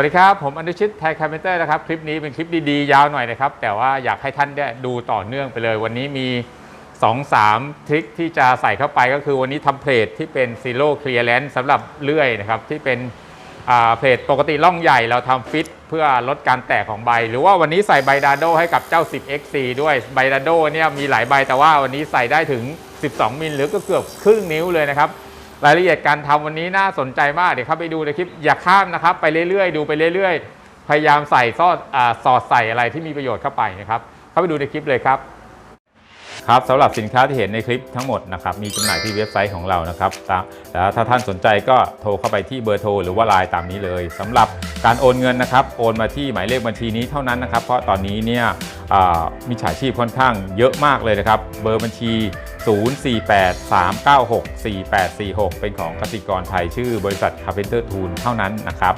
วัสดีครับ ผมอนุชิตไทยคาร์เพนเตอร์นะครับ คลิปนี้เป็นคลิปดีๆ ยาวหน่อยนะครับ แต่ว่าอยากให้ท่านได้ดูต่อเนื่องไปเลย วันนี้มี 2-3 ทริคที่จะใส่เข้าไปก็คือวันนี้ทำเพลทที่เป็น Zero Clearance สำหรับเลื่อยนะครับ ที่เป็นเพลทปกติล่องใหญ่เราทำฟิต เพื่อลดการแตกของใบ หรือว่าวันนี้ใส่ใบดาโดให้กับเจ้า 10XC ด้วยใบดาโดเนี่ยมีหลายใบแต่ว่าวันนี้ใส่ได้ถึง 12 มิลหรือก็เกือบครึ่งนิ้วเลยนะครับ รายละเอียดการทำวันนี้น่าสนใจมากเดี๋ยวเข้าไปดูในคลิปอย่าข้ามนะครับ ไปเรื่อยๆ ดูไปเรื่อย ๆ พยายามใส่ซอดอสอดใส่อะไรที่มีประโยชน์เข้าไปนะครับ เข้าไปดูในคลิปเลยครับ ครับสำหรับสินค้าที่เห็นในคลิปทั้งหมดนะครับมีจำหน่ายที่เว็บไซต์ของเรานะครับแล้วถ้าท่านสนใจก็โทรเข้าไปที่เบอร์โทรหรือว่าไลน์ตามนี้เลยสำหรับการโอนเงินนะครับโอนมาที่หมายเลขบัญชีนี้เท่านั้นนะครับ เพราะตอนนี้เนี่ยมิจฉาชีพค่อนข้างเยอะมากเลยนะครับ เบอร์บัญชี 0483964846 เป็นของกสิกรไทยชื่อบริษัท Carpenter Tool เท่านั้นนะครับ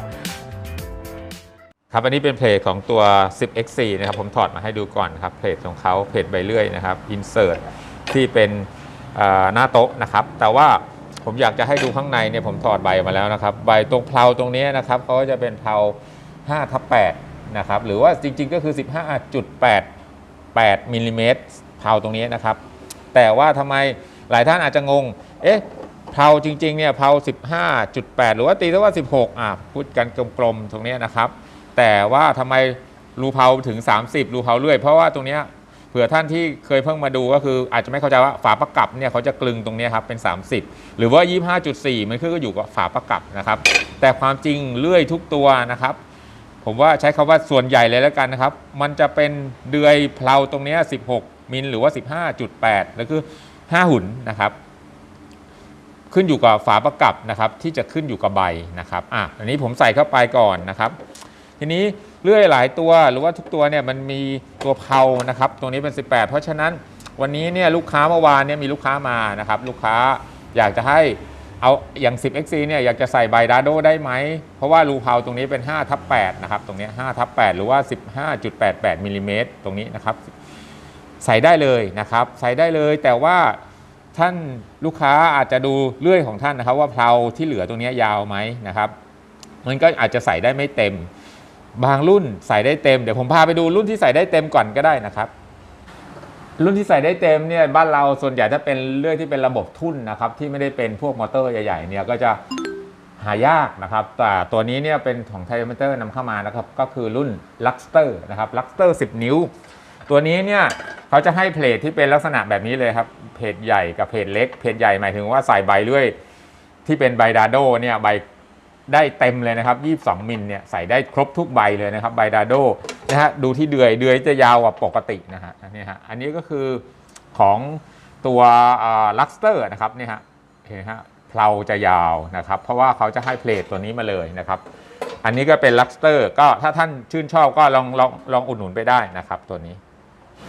ครับอันนี้เป็นเพจของตัว 10xc นะครับผมถอดมาให้ดูก่อนครับเพจของเขาเพจใบเลื่อยนะครับ insert ที่เป็นหน้าโต๊ะนะครับ แต่ว่าผมอยากจะให้ดูข้างในเนี่ยผมถอดใบมาแล้วนะครับ ใบตรงเพลาตรงนี้นะครับเขาก็จะเป็นเพลา5ทับ8นะครับหรือว่าจริงๆก็คือ 15.88มิลลิเมตรเพลาตรงนี้นะครับ แต่ว่าทำไมหลายท่านอาจจะงง เอ๊ะเพลาจริงๆเนี่ยเพลา15.8 หรือว่าตีซะว่า 16อะพูดกันกลมๆตรงนี้นะครับ แต่ว่าทำไมรูเพลาถึง 30 รูเพลาเรื่อย เพราะว่าตรงเนี้ยเผื่อท่านที่เคยเพิ่งมาดูก็คืออาจจะไม่เข้าใจว่าฝาประกับเนี่ยเขาจะกลึงตรงนี้ครับเป็น 30 หรือว่า 25.4 มันคือก็อยู่กับฝาประกับนะครับ แต่ความจริงเลื่อยทุกตัวนะครับ ผมว่าใช้คำว่าส่วนใหญ่เลยแล้วกันนะครับ มันจะเป็นเดือยเพลาตรงนี้ 16 มิลหรือว่า 15.8 แล้วคือ 5 หุ่นนะครับ ขึ้นอยู่กับฝาประกับนะครับที่จะขึ้นอยู่กับใบนะครับอะอันนี้ผมใส่เข้าไปก่อนนะครับ ทีนี้เลื่อยหลายตัวหรือว่าทุกตัวเนี่ยมันมีตัวเพานะครับตรงนี้เป็น 18 เพราะฉะนั้นวันนี้เนี่ยลูกค้าเมื่อวานเนี่ยมีลูกค้ามานะครับลูกค้าอยากจะให้เอาอย่าง 10xc เนี่ยอยากจะใส่ใบดาโดได้ไหม เพราะว่ารูเพาตรงนี้เป็น5ทับ8นะครับตรงนี้5ทับ8หรือว่า 15.88มิลลิเมตรตรงนี้นะครับใส่ได้เลยนะครับ ใส่ได้เลยแต่ว่าท่านลูกค้าอาจจะดูเลื่อยของท่านนะครับ ว่าเพลาที่เหลือตรงนี้ยาวไหมนะครับ มันก็อาจจะใส่ได้ไม่เต็ม บางรุ่นใส่ได้เต็มเดี๋ยวผมพาไปดูรุ่นที่ใส่ได้เต็มก่อนก็ได้นะครับ รุ่นที่ใส่ได้เต็มเนี่ยบ้านเราส่วนใหญ่ถ้าเป็นเลื่อยที่เป็นระบบทุ่นนะครับที่ไม่ได้เป็นพวกมอเตอร์ใหญ่ๆเนี่ยก็จะหายากนะครับแต่ตัวนี้เนี่ยเป็นของไทยมอเตอร์นำเข้ามานะครับก็คือรุ่น Luxter นะครับ Luxter 10 นิ้ว ตัวนี้เนี่ยเขาจะให้เพลทที่เป็นลักษณะแบบนี้เลยครับเพจใหญ่กับเพจเล็กเพจใหญ่หมายถึงว่าใส่ใบเลื่อยที่เป็นใบดาโดเนี่ยใบ ได้เต็มเลยนะครับ 22 มิลเนี่ยใส่ได้ครบทุกใบเลยนะครับ ใบดาโดนะฮะ ดูที่เดือย เดือยจะยาวกว่าปกตินะฮะ อันนี้ฮะ อันนี้ก็คือของตัวลักสเตอร์นะครับนี่ฮะ เห็นฮะเพลาจะยาวนะครับ เพราะว่าเขาจะให้เพลทตัวนี้มาเลยนะครับ อันนี้ก็เป็นลักสเตอร์ ก็ถ้าท่านชื่นชอบก็ลองลองลองอุดหนุนไปได้นะครับตัวนี้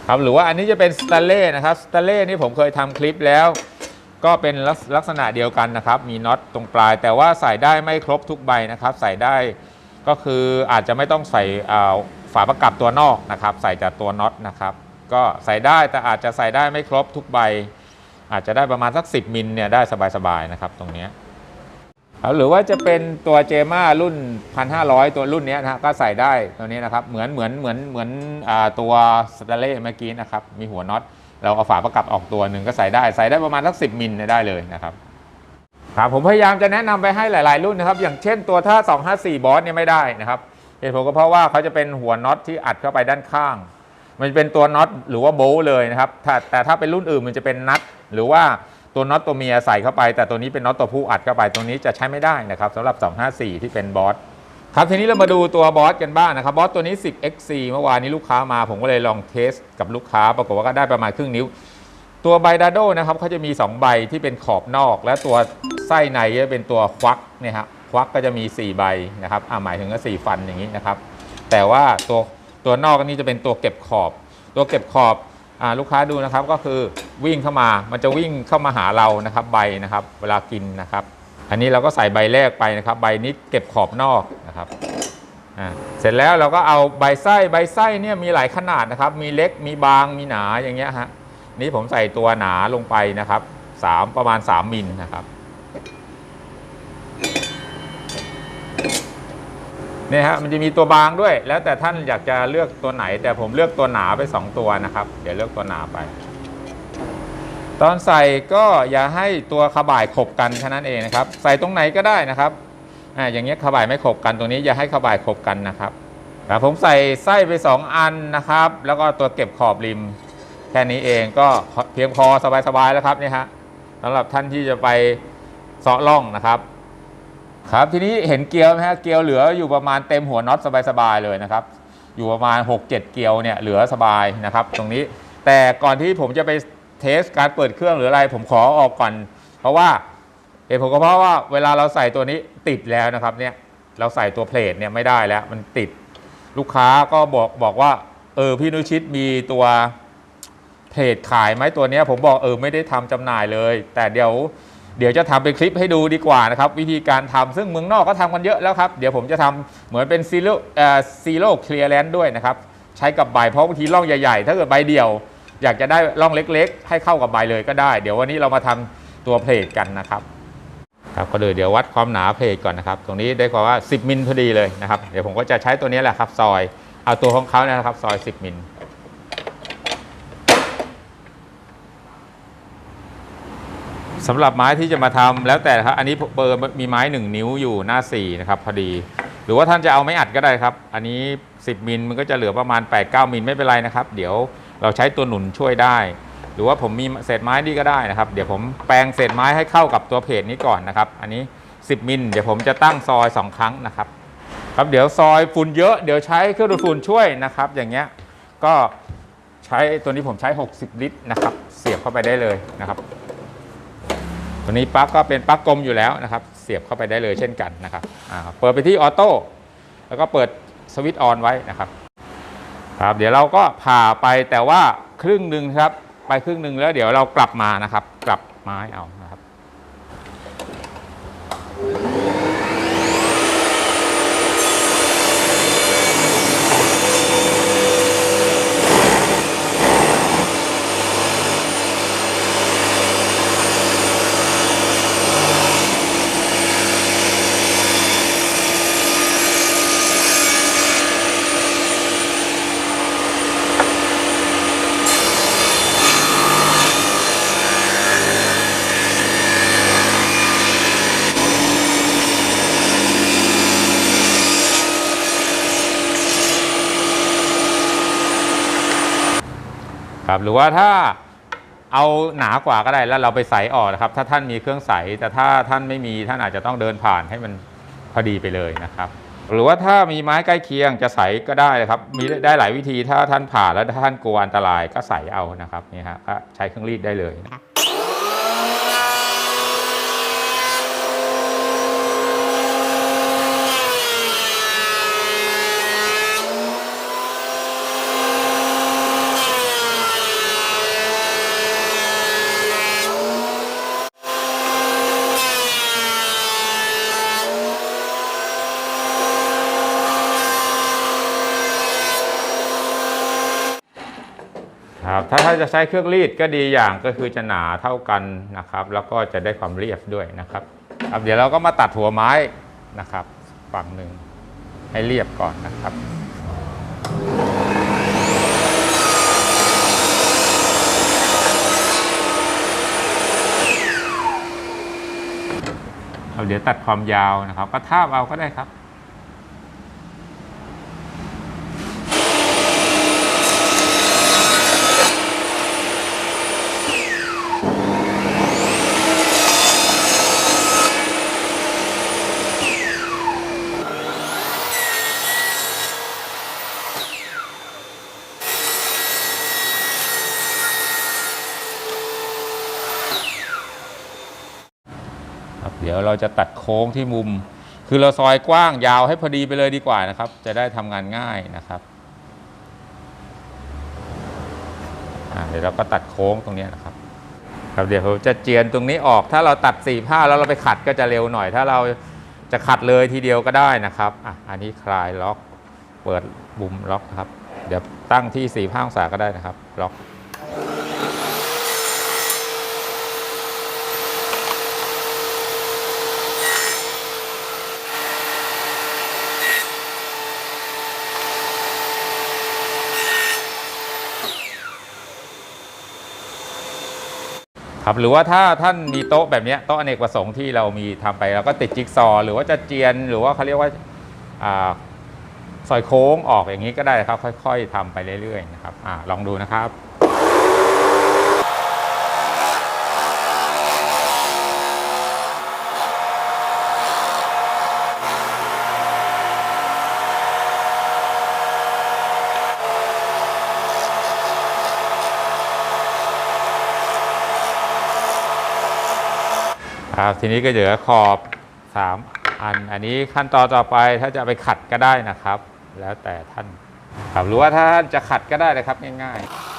ครับ หรือว่าอันนี้จะเป็นสเตเล่นะครับ สเตเล่นี่ผมเคยทำคลิปแล้ว ก็เป็นลักษณะเดียวกันนะครับ มีน็อตตรงปลาย แต่ว่าใส่ได้ไม่ครบทุกใบนะครับ ใส่ได้ก็คืออาจจะไม่ต้องใส่อ่าฝาประกับตัวนอกนะครับ ใส่แต่ตัวน็อตนะครับ ก็ใส่ได้แต่อาจจะใส่ได้ไม่ครบทุกใบ อาจจะได้ประมาณสัก 10มิลเนี่ยได้สบายๆนะครับ ตรงนี้หรือว่าจะเป็นตัวเจม่ารุ่น 1,500 ตัวรุ่นนี้นะก็ใส่ได้ตัวนี้นะครับ เหมือนเหมือนเหมือนเหมือนตัวสเตเล่เมื่อกี้นะครับ มีหัวน็อต เราเอาฝาประกับออกตัวหนึ่งก็ใส่ได้ใส่ได้ประมาณสัก10มิลเนี่ยได้เลยนะครับครับผมพยายามจะแนะนำไปให้หลาย ๆ รุ่นนะครับ อย่างเช่นตัวถ้า 254 บอสเนี่ยไม่ได้นะครับเหตุผลก็เพราะว่าเขาจะเป็นหัวน็อตที่อัดเข้าไปด้านข้าง มันจะเป็นตัวน็อตหรือว่าโบล์เลยนะครับถ้าแต่ถ้าเป็นรุ่นอื่นมันจะเป็นนัทหรือว่าตัวน็อตตัวเมียใส่เข้าไป แต่ตัวนี้เป็นน็อตตัวผู้อัดเข้าไปตรงนี้จะใช้ไม่ได้นะครับสำหรับ 254 ที่เป็นบอส ครับทีนี้เรามาดูตัวบอสกันบ้างนะครับบอสตัวนี้ 10xc เมื่อวานนี้ลูกค้ามาผมก็เลยลองเทสกับลูกค้า ปรากฏว่าก็ได้ประมาณครึ่งนิ้ว ตัวไบดาโดนะครับเขาจะมี 2 ใบที่เป็นขอบนอก และตัวไส้ในจะเป็นตัวควักเนี่ยครับควักก็จะมี 4 ใบนะครับอ่าหมายถึงก็4ฟันอย่างนี้นะครับ แต่ว่าตัวตัวนอกนี่จะเป็นตัวเก็บขอบ ตัวเก็บขอบอาลูกค้าดูนะครับก็คือวิ่งเข้ามามันจะวิ่งเข้ามาหาเรานะครับใบนะครับ เวลากินนะครับ อันนี้เราก็ใส่ใบแรกไปนะครับ ใบนี้เก็บขอบนอกนะครับเสร็จแล้วเราก็เอาใบไส้ใบไส้เนี่ยมีหลายขนาดนะครับ มีเล็กมีบางมีหนาอย่างเงี้ยฮะนี่ผมใส่ตัวหนาลงไปนะครับสามประมาณ 3มิลนะครับเนี่ยฮะมันจะมีตัวบางด้วย แล้วแต่ท่านอยากจะเลือกตัวไหน แต่ผมเลือกตัวหนาไป 2 ตัวนะครับ เดี๋ยวเลือกตัวหนาไป ตอนใส่ก็อย่าให้ตัวขบ่ายขบกันแค่นั้นเองนะครับ ใส่ตรงไหนก็ได้นะครับอ่าอย่างเงี้ยขบ่ายไม่ขบกันตรงนี้อย่าให้ขบ่ายขบกันนะครับแต่ผมใส่ไส้ไป 2 อันนะครับ แล้วก็ตัวเก็บขอบริม แค่นี้เองก็เพียงพอสบายๆแล้วครับนี่ฮะสำหรับท่านที่จะไปเสาะล่องนะครับ ครับทีนี้เห็นเกลียวไหมฮะเกลียวเหลืออยู่ประมาณเต็มหัวน็อตสบายๆเลยนะครับ อยู่ประมาณ 6-7 เกลียวเนี่ยเหลือสบายนะครับ ตรงนี้แต่ก่อนที่ผมจะไป เทสการเปิดเครื่องหรืออะไร ผมขอออกก่อน เพราะว่าเหตุผลก็เพราะว่าเวลาเราใส่ตัวนี้ติดแล้วนะครับเนี่ยเราใส่ตัวเพลทเนี่ยไม่ได้แล้ว มันติดลูกค้าก็บอกบอกว่า เออพี่นุชิตมีตัวเพจขายไหมตัวนี้ผมบอกเออไม่ได้ทำจำหน่ายเลย แต่เดี๋ยวเดี๋ยวจะทำเป็นคลิปให้ดูดีกว่านะครับ วิธีการทำซึ่งเมืองนอกก็ทำกันเยอะแล้วครับ เดี๋ยวผมจะทำเหมือนเป็นซีโร่เอ่อซีโร่เคลียร์แลนด์ด้วยนะครับ ใช้กับใบเพราะบางทีร่องใหญ่ๆ ถ้าเกิดใบเดียว อยากจะได้ร่องเล็ก ๆ ให้เข้ากับใบเลยก็ได้ เดี๋ยววันนี้เรามาทำตัวเพลทกันนะครับครับก็เลยเดี๋ยววัดความหนาเพลทก่อนนะครับ ตรงนี้ได้ความว่า 10 มิลพอดีเลยนะครับ เดี๋ยวผมก็จะใช้ตัวนี้แหละครับ ซอย เอาตัวของเขาเนี่ยนะครับ ซอย 10 มิลสำหรับไม้ที่จะมาทำแล้วแต่ครับ อันนี้เบอร์มีไม้ 1 นิ้วอยู่หน้า4นะครับพอดี หรือว่าท่านจะเอาไม้อัดก็ได้ครับ อันนี้ 10 มิลมันก็จะเหลือประมาณ 8-9 มิลไม่เป็นไรนะครับ เดี๋ยว เราใช้ตัวหนุนช่วยได้ หรือว่าผมมีเศษไม้นี่ก็ได้นะครับ เดี๋ยวผมแปลงเศษไม้ให้เข้ากับตัวเพจนี้ก่อนนะครับ อันนี้ 10 มิลเดี๋ยวผมจะตั้งซอย 2 ครั้งนะครับ ครับเดี๋ยวซอยฝุ่นเยอะเดี๋ยวใช้เครื่องดูดฝุ่นช่วยนะครับ อย่างเงี้ยก็ใช้ตัวนี้ผมใช้ 60 ลิตรนะครับ เสียบเข้าไปได้เลยนะครับตัวนี้ปลั๊กก็เป็นปลั๊กกลมอยู่แล้วนะครับ เสียบเข้าไปได้เลยเช่นกันนะครับอ่าเปิดไปที่ออโต้แล้วก็เปิดสวิตช์ออนไว้นะครับ ครับ เดี๋ยวเราก็ผ่าไปแต่ว่าครึ่งหนึ่งครับ ไปครึ่งหนึ่งแล้วเดี๋ยวเรากลับมานะครับ กลับไม้เอานะครับ ครับ หรือว่าถ้าเอาหนากว่าก็ได้แล้วเราไปใส่ออกนะครับ ถ้าท่านมีเครื่องใส แต่ถ้าท่านไม่มีท่านอาจจะต้องเดินผ่านให้มันพอดีไปเลยนะครับ หรือว่าถ้ามีไม้ใกล้เคียงจะใสก็ได้นะครับ มีได้หลายวิธีถ้าท่านผ่าแล้วถ้าท่านกลัวอันตรายก็ใส่เอานะครับนี่ฮะก็ใช้เครื่องรีดได้เลย ถ้าถ้าจะใช้เครื่องรีดก็ดีอย่างก็คือจะหนาเท่ากันนะครับ แล้วก็จะได้ความเรียบด้วยนะครับครับเดี๋ยวเราก็มาตัดหัวไม้นะครับฝั่งหนึ่งให้เรียบก่อนนะครับเอาเดี๋ยวตัดความยาวนะครับ ก็ทาบเอาก็ได้ครับ เราจะตัดโค้งที่มุม คือเราซอยกว้างยาวให้พอดีไปเลยดีกว่านะครับ จะได้ทำงานง่ายนะครับเดี๋ยวเราก็ตัดโค้งตรงนี้นะครับครับเดี๋ยวผมจะเจียนตรงนี้ออก ถ้าเราตัดสี่ผ้าแล้วเราไปขัดก็จะเร็วหน่อย ถ้าเราจะขัดเลยทีเดียวก็ได้นะครับอะอันนี้คลายล็อก เปิดบุมล็อกครับ เดี๋ยวตั้งที่สี่ผ้าองศาก็ได้นะครับ ล็อก ครับหรือว่าถ้าท่านมีโต๊ะแบบนี้โต๊ะอเนกประสงค์ที่เรามีทำไปเราก็ติดจิ๊กซอหรือว่าจะเจียนหรือว่าเขาเรียกว่าอ่าซอยโค้งออกอย่างนี้ก็ได้ครับ ค่อย ๆทำไปเรื่อยๆนะครับอาลองดูนะครับ ครับ ทีนี้ก็เหลือขอบ 3 อัน อันนี้ขั้นตอนต่อไปถ้าจะไปขัดก็ได้นะครับ แล้วแต่ท่านครับหรือว่าถ้าท่านจะขัดก็ได้เลยครับง่าย ๆ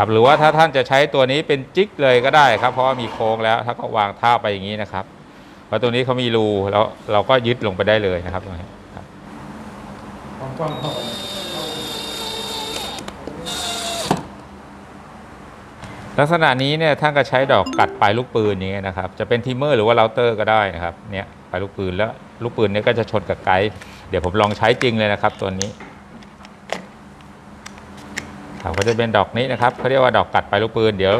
ครับหรือว่าถ้าท่านจะใช้ตัวนี้เป็นจิกเลยก็ได้ครับ เพราะว่ามีโค้งแล้วถ้าก็วางท่าไปอย่างนี้นะครับเพราะตัวนี้เขามีรูแล้วเราก็ยึดลงไปได้เลยนะครับตรงนี้ครับกว้างลักษณะนี้เนี่ยท่านก็ใช้ดอกกัดปลายลูกปืนอย่างเงี้ยนะครับจะเป็นทิมเมอร์หรือว่าเราเตอร์ก็ได้นะครับเนี่ยปลายลูกปืนแล้วลูกปืนเนี่ยก็จะชนกับไกด์เดี๋ยวผมลองใช้จริงเลยนะครับตัวนี้ ครับก็จะเป็นดอกนี้นะครับเขาเรียกว่าดอกกัดไปลูกปืนเดี๋ยว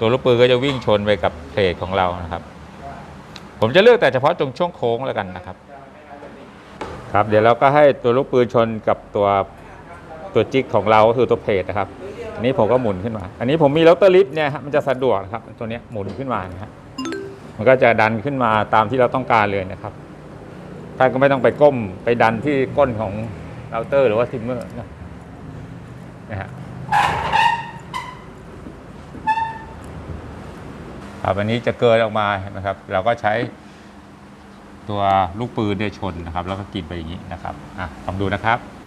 ตัวลูกปืนก็จะวิ่งชนไปกับเพลทของเรานะครับ ผมจะเลือกแต่เฉพาะตรงช่วงโค้งแล้วกันนะครับ ครับเดี๋ยวเราก็ให้ตัวลูกปืนชนกับตัวตัวจิกของเราก็คือตัวเพลทนะครับอันนี้ผมก็หมุนขึ้นมา อันนี้ผมมีเลาเตอร์ลิฟต์เนี่ยมันจะสะดวกนะครับตัวนี้หมุนขึ้นมานะฮะมันก็จะดันขึ้นมาตามที่เราต้องการเลยนะครับท่านก็ไม่ต้องไปก้มไปดันที่ก้นของเราเตอร์ หรือว่าทิมเมอร์นะนะฮะ ครับอันนี้จะเกินออกมาเห็นะครับ เราก็ใช้ตัวลูกปืนเนี่ยชนนะครับ แล้วก็กินไปอย่างนี้นะครับอะลองดูนะครับ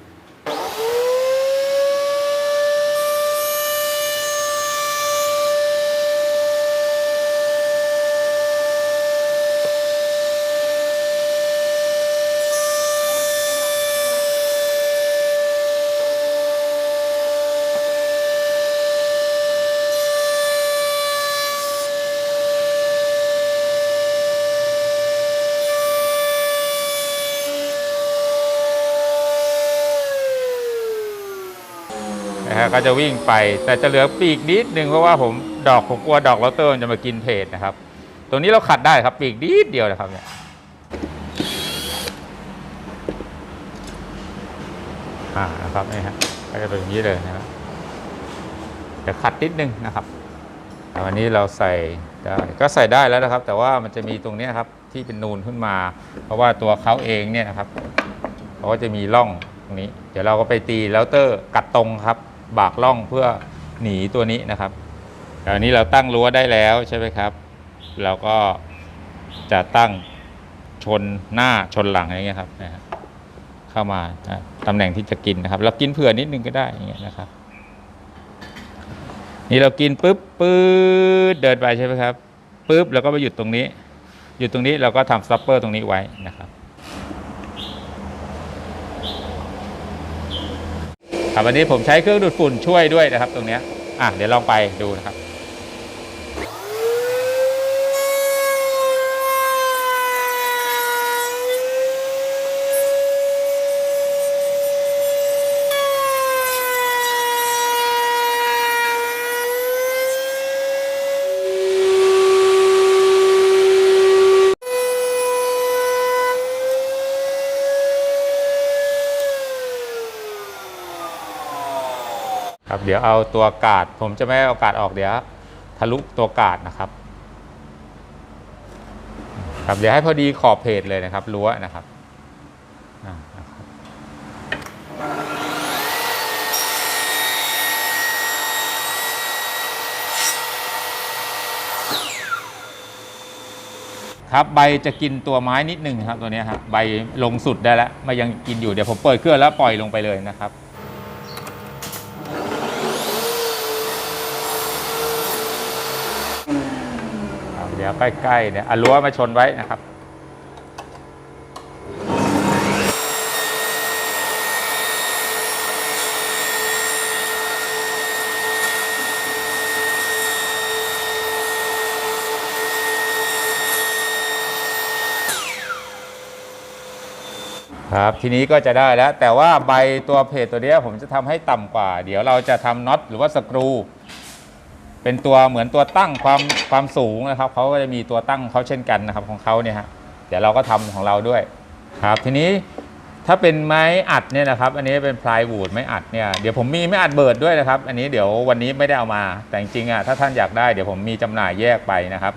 นะก็จะวิ่งไป แต่จะเหลือปีกนิดนึงเพราะว่าผมดอกผมกลัวดอกลอตเตอร์มันจะมากินเพจนะครับตัวนี้เราขัดได้ครับปีกนิดเดียวนะครับเนี่ยอ่านะครับนี่ฮะก็จะเป็นอย่างนี้เลยนะครับเดี๋ยวขัดนิดนึงนะครับวันนี้เราใส่ได้ก็ใส่ได้แล้วนะครับ แต่ว่ามันจะมีตรงนี้ครับที่เป็นนูนขึ้นมา เพราะว่าตัวเขาเองเนี่ยนะครับเขาก็จะมีร่องตรงนี้ เดี๋ยวเราก็ไปตีแล้วเตอร์กัดตรงครับ บากร่องเพื่อหนีตัวนี้นะครับตอันนี้เราตั้งรั้วได้แล้วใช่ไหมครับ เราก็จะตั้งชนหน้าชนหลังอย่างเงี้ยครับนะฮะเข้ามาตำแหน่งที่จะกินนะครับ เรากินเผื่อนิดนึงก็ได้อย่างเงี้ยนะครับ นี่เรากินปุ๊บปื๊ดเดินไปใช่ไหมครับปุ๊บแล้วก็ไปหยุดตรงนี้ หยุดตรงนี้เราก็ทำซัปเปอร์ตรงนี้ไว้นะครับ ครับวันนี้ผมใช้เครื่องดูดฝุ่นช่วยด้วยนะครับ ตรงนี้อะเดี๋ยวลองไปดูนะครับ ดี๋ยวเอาตัวกาด ผมจะไม่เอากาดออกเดี๋ยวทะลุตัวกาดนะครับครับเดี๋ยวให้พอดีขอบเพจเลยนะครับรั้วนะครับนะครับครับใบจะกินตัวไม้นิดหนึ่งครับตัวนี้ครับใบลงสุดได้แล้วมายังกินอยู่เดี๋ยวผมเปิดเครื่องแล้วปล่อยลงไปเลยนะครับ ดี๋ยวใกล้ๆเนี่ยอะรั้วมาชนไว้นะครับครับทีนี้ก็จะได้แล้ว แต่ว่าใบตัวเพจตัวนี้ผมจะทำให้ต่ำกว่า เดี๋ยวเราจะทำน็อตหรือว่าสกรู เป็นตัวเหมือนตัวตั้งความความสูงนะครับเขาก็จะมีตัวตั้งเขาเช่นกันนะครับของเขาเนี่ยฮะเดี๋ยวเราก็ทำของเราด้วยครับทีนี้ถ้าเป็นไม้อัดเนี่ยนะครับ อันนี้เป็นพลายวูดไม้อัดเนี่ยเดี๋ยวผมมีไม้อัดเบิร์ดด้วยนะครับ อันนี้เดี๋ยววันนี้ไม่ได้เอามาแต่จริงๆอะถ้าท่านอยากได้เดี๋ยวผมมีจำหน่ายแยกไปนะครับ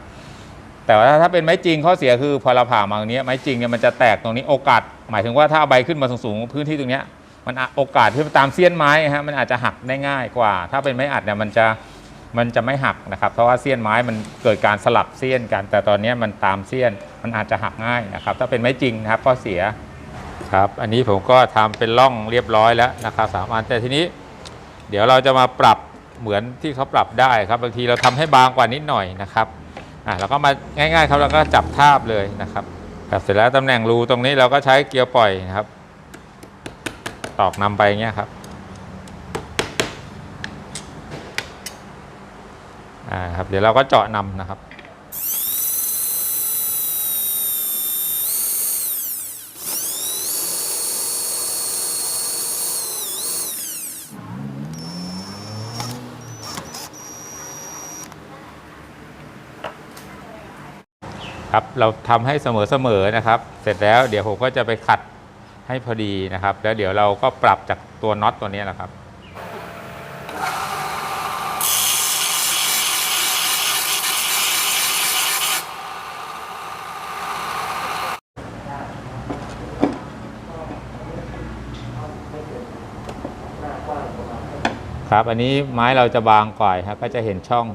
แต่ว่าถ้าเป็นไม้จริงข้อเสียคือพอเราผ่ามาตรงนี้ไม้จริงเนี่ยมันจะแตกตรงนี้โอกาส หมายถึงว่าถ้าเอาใบขึ้นมาสูงๆพื้นที่ตรงเนี้ยมันโอกาสที่ตามเสี้ยนไม้ฮะมันอาจจะหักได้ง่ายกว่า ถ้าเป็นไม้อัดเนี่ยมันจะ มันจะไม่หักนะครับ เพราะว่าเสี้ยนไม้มันเกิดการสลับเสี้ยนกัน แต่ตอนนี้มันตามเสี้ยนมันอาจจะหักง่ายนะครับ ถ้าเป็นไม้จริงนะครับข้อเสียครับ อันนี้ผมก็ทำเป็นร่องเรียบร้อยแล้วนะครับสามอันแต่ทีนี้ เดี๋ยวเราจะมาปรับเหมือนที่เขาปรับได้ครับบางทีเราทำให้บางกว่านิดหน่อยนะครับอะเราก็มาง่ายๆครับเราก็จับทาบเลยนะครับครับเสร็จแล้วตำแหน่งรูตรงนี้เราก็ใช้เกียร์ปล่อยนะครับ ตอกนำไปเงี้ยครับ อ่าครับเดี๋ยวเราก็เจาะนำนะครับ ครับเราทำให้เสมอๆนะครับ เสร็จแล้วเดี๋ยวผมก็จะไปขัดให้พอดีนะครับ แล้วเดี๋ยวเราก็ปรับจากตัวน็อตตัวนี้แหละครับ ครับ อันนี้ไม้เราจะบางกว่าครับก็จะเห็นช่อง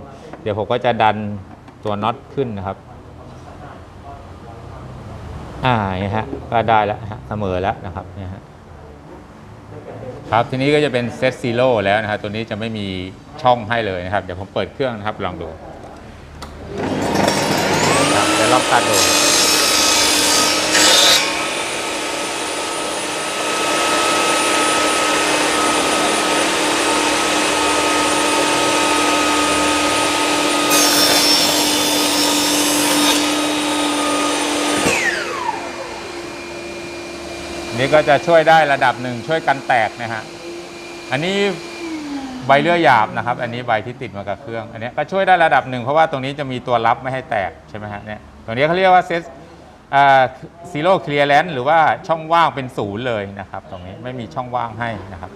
เดี๋ยวผมก็จะดันตัวน็อตขึ้นนะครับ อ่าอย่างเงี้ยฮะก็ได้แล้วฮะเสมอแล้วนะครับเนี่ยฮะครับทีนี้ก็จะเป็นเซตซีโร่แล้วนะครับตัวนี้จะไม่มีช่องให้เลยนะครับ เดี๋ยวผมเปิดเครื่องนะครับลองดูเดี๋ยวลองตัดดู นี่ก็จะช่วยได้ระดับหนึ่งช่วยกันแตกนะฮะอันนี้ใบเลื่อยหยาบนะครับ อันนี้ใบที่ติดมากับเครื่อง อันนี้ก็ช่วยได้ระดับหนึ่งเพราะว่าตรงนี้จะมีตัวรับไม่ให้แตกใช่ไหมฮะเนี่ยตรงนี้เขาเรียกว่าเซตซีโร่เคลียร์แลนหรือว่าช่องว่างเป็นศูนย์เลยนะครับ ตรงนี้ไม่มีช่องว่างให้นะครับ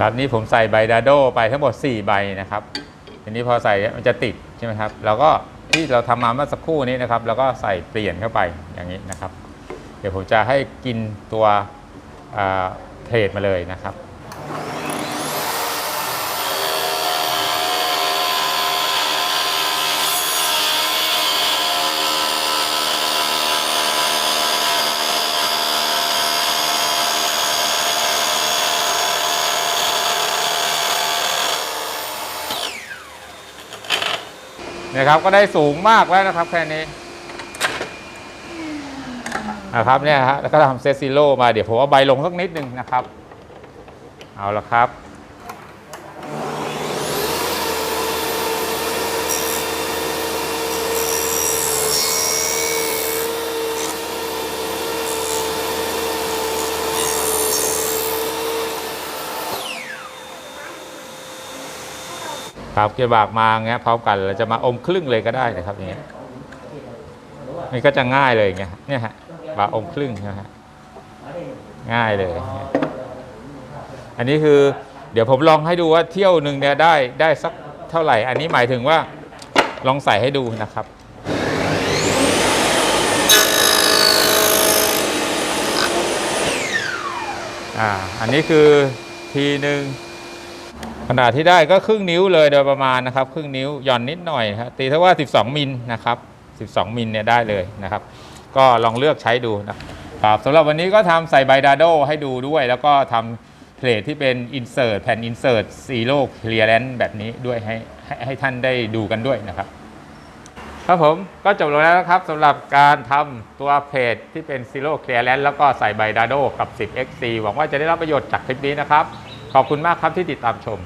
ครับนี่ผมใส่ใบดาโดไปทั้งหมด 4 ใบนะครับทีนี้พอใส่มันจะติดใช่ไหมครับเราก็ ที่เราทำมาเมื่อสักครู่นี้นะครับเราก็ใส่เปลี่ยนเข้าไปอย่างนี้นะครับ เดี๋ยวผมจะให้กินตัวเทรดมาเลยนะครับ นะครับ ก็ได้สูงมากแล้วนะครับ แค่นี้นะครับเนี่ยฮะแล้วก็ทำเซซิโลมาเดี๋ยวผมว่าใบลงสักนิดนึงนะครับ เอาละครับ ครับเกียร์บากมาเงี้ยพร้อมกันเราจะมาอมครึ่งเลยก็ได้นะครับอย่างเงี้ยนี่ก็จะง่ายเลยอย่างเงี้ยเนี่ยฮะบากอมครึ่งนะฮะง่ายเลย อันนี้คือเดี๋ยวผมลองให้ดูว่าเที่ยวหนึ่งเนี่ยได้ได้สักเท่าไหร่ อันนี้หมายถึงว่าลองใส่ให้ดูนะครับอ่าอันนี้คือทีหนึ่ง ขนาดที่ได้ก็ครึ่งนิ้วเลยโดยประมาณนะครับ ครึ่งนิ้วหย่อนนิดหน่อยครับตีเท่าว่า 12 มิลนะครับ 12 มิลเนี่ยได้เลยนะครับ ก็ลองเลือกใช้ดูนะครับสำหรับวันนี้ก็ทำใส่ไบดาโดให้ดูด้วย แล้วก็ทำเพลทที่เป็น insert แผ่น insert zero clearance แบบนี้ด้วยให้ให้ให้ท่านได้ดูกันด้วยนะครับ ครับผมก็จบลงแล้วนะครับสำหรับการทำตัวเพจที่เป็น Zero Clearance แล้วก็ใส่ไบดาโดกับ 10XC หวังว่าจะได้รับประโยชน์จากคลิปนี้นะครับขอบคุณมากครับที่ติดตามชม